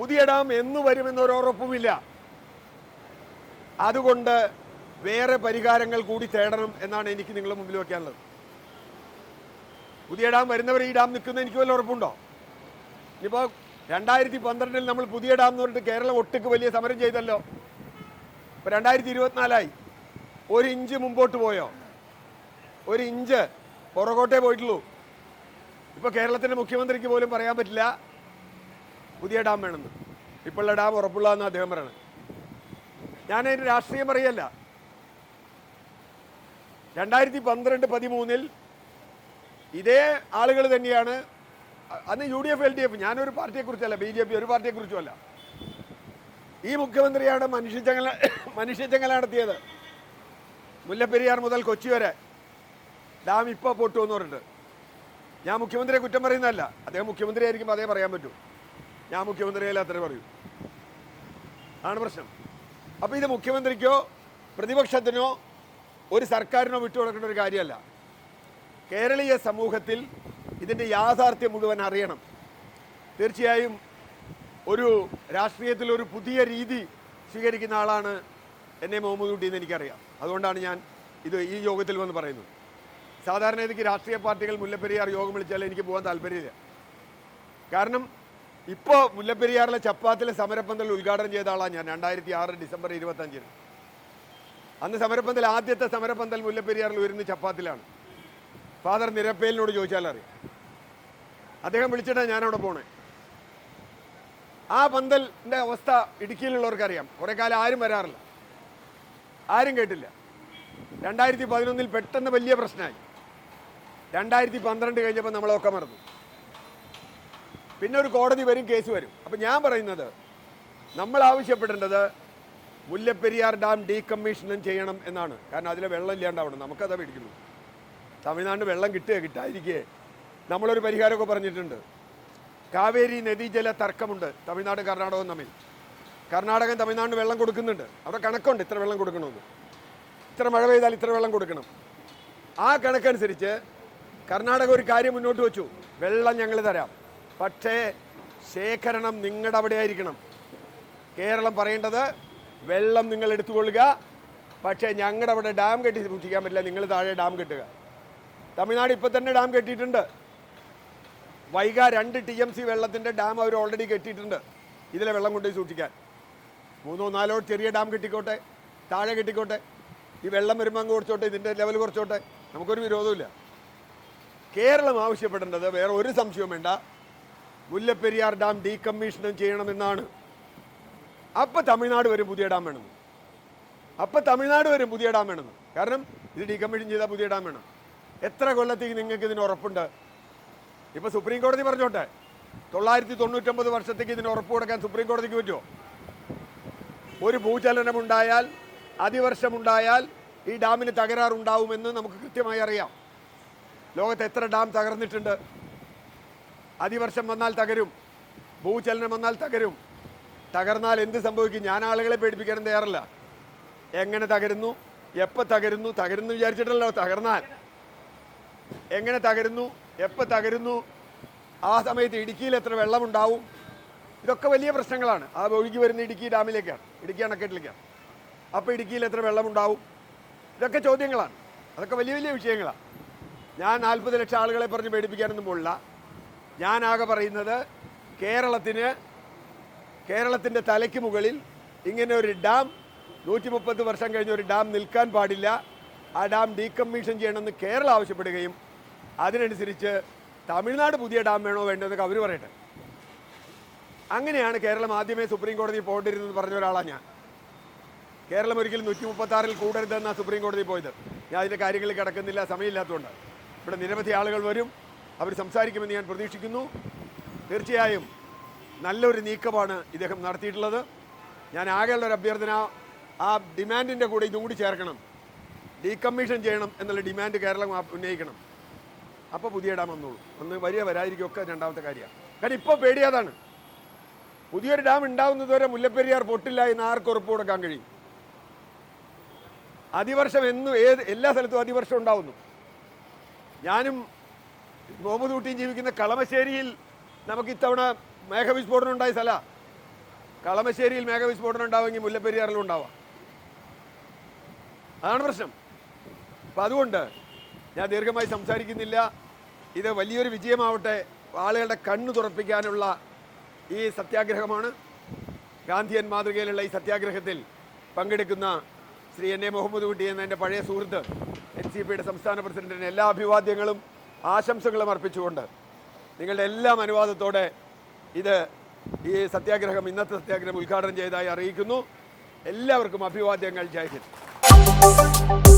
പുതിയ ഡാം എന്ന് വരുമെന്നൊരു ഉറപ്പുമില്ല. അതുകൊണ്ട് വേറെ പരിഹാരങ്ങൾ കൂടി തേടണം എന്നാണ് എനിക്ക് നിങ്ങളുടെ മുമ്പിൽ വയ്ക്കാനുള്ളത് പുതിയ ഡാം വരുന്നവർ ഈ ഡാം നിൽക്കുന്ന എനിക്ക് വല്ല ഉറപ്പുണ്ടോ? ഇനിയിപ്പോൾ രണ്ടായിരത്തി പന്ത്രണ്ടിൽ നമ്മൾ പുതിയ ഡാം എന്ന് പറഞ്ഞിട്ട് കേരളം ഒട്ടുക്ക് വലിയ സമരം ചെയ്തല്ലോ. ഇപ്പം രണ്ടായിരത്തി ഇരുപത്തിനാലായി ഒരു ഇഞ്ച് മുമ്പോട്ട് പോയോ? ഒരു ഇഞ്ച് പുറകോട്ടേ പോയിട്ടുള്ളൂ. ഇപ്പോൾ കേരളത്തിന്റെ മുഖ്യമന്ത്രിക്ക് പോലും പറയാൻ പറ്റില്ല. പുതിയ ഡാം വേണമെന്ന്. ഇപ്പോഴുള്ള ഡാം ഉറപ്പുള്ള എന്ന് അദ്ദേഹം പറയണം. ഞാനതിന് രാഷ്ട്രീയം പറയല്ല. രണ്ടായിരത്തി പന്ത്രണ്ട് പതിമൂന്നിൽ ഇതേ ആളുകൾ തന്നെയാണ് അന്ന് U D F L D F ഞാനൊരു പാർട്ടിയെക്കുറിച്ചല്ല ബി ജെ പി ഒരു പാർട്ടിയെക്കുറിച്ചുമല്ല. ഈ മുഖ്യമന്ത്രിയാണ് മനുഷ്യച്ചങ്ങല മനുഷ്യച്ചങ്ങല നടത്തിയത്. മുല്ലപ്പെരിയാർ മുതൽ കൊച്ചി വരെ. ഡാം ഇപ്പോൾ പൊട്ടുമെന്ന് പറഞ്ഞിട്ട്. ഞാൻ മുഖ്യമന്ത്രിയെ കുറ്റം പറയുന്നതല്ല. അദ്ദേഹം മുഖ്യമന്ത്രി ആയിരിക്കുമ്പോൾ അതേ പറയാൻ പറ്റൂ. ഞാൻ മുഖ്യമന്ത്രിയല്ല അത്രേ പറയൂ. ആണ് പ്രശ്നം. അപ്പോൾ ഇത് മുഖ്യമന്ത്രിക്കോ പ്രതിപക്ഷത്തിനോ ഒരു സർക്കാരിനോ വിട്ടുകൊടുക്കേണ്ട ഒരു കാര്യമല്ല. കേരളീയ സമൂഹത്തിൽ ഇതിന്റെ യാഥാർത്ഥ്യം മുഴുവൻ അറിയണം. തീർച്ചയായും ഒരു രാഷ്ട്രീയത്തിൽ ഒരു പുതിയ രീതി സ്വീകരിക്കുന്ന ആളാണ് എന്നെ മുഹമ്മദ് കുട്ടി എന്ന് എനിക്കറിയാം. അതുകൊണ്ടാണ് ഞാൻ ഇത് ഈ യോഗത്തിൽ വന്ന് പറയുന്നത്. സാധാരണ എനിക്ക് രാഷ്ട്രീയ പാർട്ടികൾ മുല്ലപ്പെരിയാർ യോഗം വിളിച്ചാൽ എനിക്ക് പോകാൻ താല്പര്യമില്ല. കാരണം ഇപ്പോൾ മുല്ലപ്പെരിയാറിലെ ചപ്പാത്തിലെ സമരപ്പന്തൽ ഉദ്ഘാടനം ചെയ്ത ആളാണ് ഞാൻ രണ്ടായിരത്തി ആറ് ഡിസംബർ ഇരുപത്തഞ്ചിന് അന്ന് സമരപ്പന്തൽ ആദ്യത്തെ സമരപ്പന്തൽ മുല്ലപ്പെരിയാറിൽ ഉയരുന്ന ചപ്പാത്തിലാണ്. ഫാദർ നിരപ്പേലിനോട് ചോദിച്ചാൽ അറിയാം. അദ്ദേഹം വിളിച്ചിട്ടാണ് ഞാനവിടെ പോണേ. ആ പന്തലിന്റെ അവസ്ഥ ഇടുക്കിയിലുള്ളവർക്കറിയാം. കുറേ കാലം ആരും വരാറില്ല. ആരും കേട്ടില്ല. രണ്ടായിരത്തി പതിനൊന്നിൽ പെട്ടെന്ന് വലിയ പ്രശ്നമായി. രണ്ടായിരത്തി പന്ത്രണ്ട് കഴിഞ്ഞപ്പോൾ നമ്മളൊക്കെ മറന്നു. പിന്നെ ഒരു കോടതി വരും കേസ് വരും. അപ്പം ഞാൻ പറയുന്നത് നമ്മൾ ആവശ്യപ്പെടേണ്ടത് മുല്ലപ്പെരിയാർ ഡാം ഡീകമ്മീഷനും ചെയ്യണം എന്നാണ്. കാരണം അതിലെ വെള്ളം ഇല്ലാണ്ടാവണം. നമുക്കതാ പേടിക്കുന്നു തമിഴ്നാട് വെള്ളം കിട്ടുക കിട്ടാതിരിക്കേ. നമ്മളൊരു പരിഹാരമൊക്കെ പറഞ്ഞിട്ടുണ്ട്. കാവേരി നദീജല തർക്കമുണ്ട് തമിഴ്നാട് കർണാടകവും തമ്മിൽ. കർണാടകം തമിഴ്നാട് വെള്ളം കൊടുക്കുന്നുണ്ട്. അവിടെ കണക്കുണ്ട് ഇത്ര വെള്ളം കൊടുക്കണമെന്ന്. ഇത്ര മഴ പെയ്താൽ ഇത്ര വെള്ളം കൊടുക്കണം. ആ കണക്കനുസരിച്ച് കർണാടക ഒരു കാര്യം മുന്നോട്ട് വെച്ചു. വെള്ളം ഞങ്ങൾ തരാം. പക്ഷേ ശേഖരണം നിങ്ങളുടെ അവിടെ ആയിരിക്കണം. കേരളം പറയേണ്ടത് വെള്ളം നിങ്ങൾ എടുത്തുകൊള്ളുക. പക്ഷേ ഞങ്ങളുടെ അവിടെ ഡാം കെട്ടി സൂക്ഷിക്കാൻ പറ്റില്ല. നിങ്ങൾ താഴെ ഡാം കെട്ടുക. തമിഴ്നാട് ഇപ്പം തന്നെ ഡാം കെട്ടിയിട്ടുണ്ട്. വൈഗ രണ്ട് ടി എം സി വെള്ളത്തിന്റെ ഡാം അവർ ഓൾറെഡി കെട്ടിയിട്ടുണ്ട്. ഇതിലെ വെള്ളം കൊണ്ടുപോയി സൂക്ഷിക്കാൻ. മൂന്നോ നാലോ ചെറിയ ഡാം കെട്ടിക്കോട്ടെ താഴെ കെട്ടിക്കോട്ടെ. ഈ വെള്ളം വരുമ്പോൾ അങ്ങ് കുറച്ചോട്ടെ ഇതിന്റെ ലെവൽ കുറച്ചോട്ടെ. നമുക്കൊരു വിരോധമില്ല കേരളം ആവശ്യപ്പെടേണ്ടത് വേറെ ഒരു സംശയവും വേണ്ട. മുല്ലപ്പെരിയാർ ഡാം ഡീകമ്മീഷനും ചെയ്യണമെന്നാണ്. അപ്പം തമിഴ്നാട് വരും പുതിയ ഡാം വേണം. അപ്പം തമിഴ്നാട് വരും പുതിയ ഡാം വേണം. കാരണം ഇത് ഡീകമ്മീഷൻ ചെയ്താൽ പുതിയ ഡാം വേണം. എത്ര കൊല്ലത്തേക്ക് നിങ്ങൾക്ക് ഇതിന് ഉറപ്പുണ്ട്? ഇപ്പൊ സുപ്രീം കോടതി പറഞ്ഞോട്ടെ തൊള്ളായിരത്തി തൊണ്ണൂറ്റൊമ്പത് വർഷത്തേക്ക് ഇതിന് ഉറപ്പ് കൊടുക്കാൻ സുപ്രീം കോടതിക്ക് പറ്റുമോ ഒരു ഭൂചലനമുണ്ടായാൽ അതിവർഷമുണ്ടായാൽ ഈ ഡാമിന് തകരാറുണ്ടാവുമെന്ന് നമുക്ക് കൃത്യമായി അറിയാം. ലോകത്ത് എത്ര ഡാം തകർന്നിട്ടുണ്ട്? അതിവർഷം വന്നാൽ തകരും. ഭൂചലനം വന്നാൽ തകരും. തകർന്നാൽ എന്ത് സംഭവിക്കും? ഞാൻ ആളുകളെ പേടിപ്പിക്കാനും തയ്യാറല്ല. എങ്ങനെ തകരുന്നു? എപ്പോൾ തകരുന്നു? തകരുന്നു വിചാരിച്ചിട്ടല്ലോ തകർന്നാൽ. എങ്ങനെ തകരുന്നു? എപ്പോൾ തകരുന്നു? ആ സമയത്ത് ഇടുക്കിയിൽ എത്ര വെള്ളമുണ്ടാവും? ഇതൊക്കെ വലിയ പ്രശ്നങ്ങളാണ്. ആ ഒഴുകി വരുന്ന ഇടുക്കി ഡാമിലേക്കാണ്. ഇടുക്കി അണക്കെട്ടിലേക്കാണ്. അപ്പോൾ ഇടുക്കിയിൽ എത്ര വെള്ളമുണ്ടാവും? ഇതൊക്കെ ചോദ്യങ്ങളാണ്. അതൊക്കെ വലിയ വലിയ വിഷയങ്ങളാണ് ഞാൻ നാൽപ്പത് ലക്ഷം ആളുകളെ പറഞ്ഞ് പേടിപ്പിക്കാനൊന്നും പോളില്ല ഞാൻ ആകെ പറയുന്നത് കേരളത്തിന് കേരളത്തിന്റെ തലയ്ക്ക് മുകളിൽ ഇങ്ങനെ ഒരു ഡാം നൂറ്റി മുപ്പത് വർഷം കഴിഞ്ഞ ഒരു ഡാം നിൽക്കാൻ പാടില്ല. ആ ഡാം ഡീകമ്മീഷൻ ചെയ്യണമെന്ന് കേരളം ആവശ്യപ്പെടുകയും അതിനനുസരിച്ച് തമിഴ്നാട് പുതിയ ഡാം വേണോ വേണ്ടതെന്നൊക്കെ അവർ പറയട്ടെ. അങ്ങനെയാണ് കേരളം ആദ്യമേ സുപ്രീം കോടതി പോകേണ്ടിരുന്നത് പറഞ്ഞ ഒരാളാണ് ഞാൻ. കേരളം ഒരിക്കലും നൂറ്റി മുപ്പത്തി ആറിൽ കൂടരുതെന്നാണ് സുപ്രീം കോടതി പോയത്. ഞാൻ അതിന്റെ കാര്യങ്ങളിൽ കിടക്കുന്നില്ല സമയമില്ലാത്തതുകൊണ്ട് ഇവിടെ നിരവധി ആളുകൾ വരും. അവർ സംസാരിക്കുമെന്ന് ഞാൻ പ്രതീക്ഷിക്കുന്നു. തീർച്ചയായും നല്ലൊരു നീക്കമാണ് ഇദ്ദേഹം നടത്തിയിട്ടുള്ളത്. ഞാൻ ആകെയുള്ള ഒരു അഭ്യർത്ഥന ആ ഡിമാൻഡിന്റെ കൂടെ ഇതും കൂടി ചേർക്കണം. ഡീകമ്മീഷൻ ചെയ്യണം എന്നുള്ള ഡിമാൻഡ് കേരളം ഉന്നയിക്കണം. അപ്പോൾ പുതിയ ഡാം വന്നോളൂ. ഒന്ന് വരിക വരാതിരിക്കുകയൊക്കെ രണ്ടാമത്തെ കാര്യമാണ്. കാരണം ഇപ്പോൾ പേടിയാതാണ് പുതിയൊരു ഡാം ഉണ്ടാവുന്നതുവരെ മുല്ലപ്പെരിയാർ പൊട്ടില്ല എന്ന് ആർക്ക് ഉറപ്പ് കൊടുക്കാൻ കഴിയും. അതിവർഷം എന്നും ഏത് എല്ലാ സ്ഥലത്തും അതിവർഷം ഉണ്ടാവുന്നു. ഞാനും മുഹമ്മദ് തൂട്ടിയും ജീവിക്കുന്ന കളമശ്ശേരിയിൽ നമുക്ക് ഇത്തവണ മേഘവിസ്ഫോടനം ഉണ്ടായ സ്ഥല. കളമശ്ശേരിയിൽ മേഘവിസ്ഫോടനം ഉണ്ടാവുമെങ്കിൽ മുല്ലപ്പെരിയാറിലും ഉണ്ടാവാം. അതാണ് പ്രശ്നം. അപ്പം അതുകൊണ്ട് ഞാൻ ദീർഘമായി സംസാരിക്കുന്നില്ല. ഇത് വലിയൊരു വിജയമാവട്ടെ. ആളുകളുടെ കണ്ണു തുറപ്പിക്കാനുള്ള ഈ സത്യാഗ്രഹമാണ്. ഗാന്ധിയൻ മാതൃകയിലുള്ള ഈ സത്യാഗ്രഹത്തിൽ പങ്കെടുക്കുന്ന ശ്രീ എൻ എ മുഹമ്മദ് കുട്ടി എന്ന എന്റെ പഴയ സുഹൃത്ത് എൻ സി പിയുടെ സംസ്ഥാന പ്രസിഡന്റിന് എല്ലാ അഭിവാദ്യങ്ങളും ആശംസകളും അർപ്പിച്ചുകൊണ്ട് നിങ്ങളുടെ എല്ലാം അനുവാദത്തോടെ ഇത് ഈ സത്യാഗ്രഹം ഇന്നത്തെ സത്യാഗ്രഹം ഉദ്ഘാടനം ചെയ്തതായി അറിയിക്കുന്നു. എല്ലാവർക്കും അഭിവാദ്യങ്ങൾ. ജയ് ഹിന്ദ്.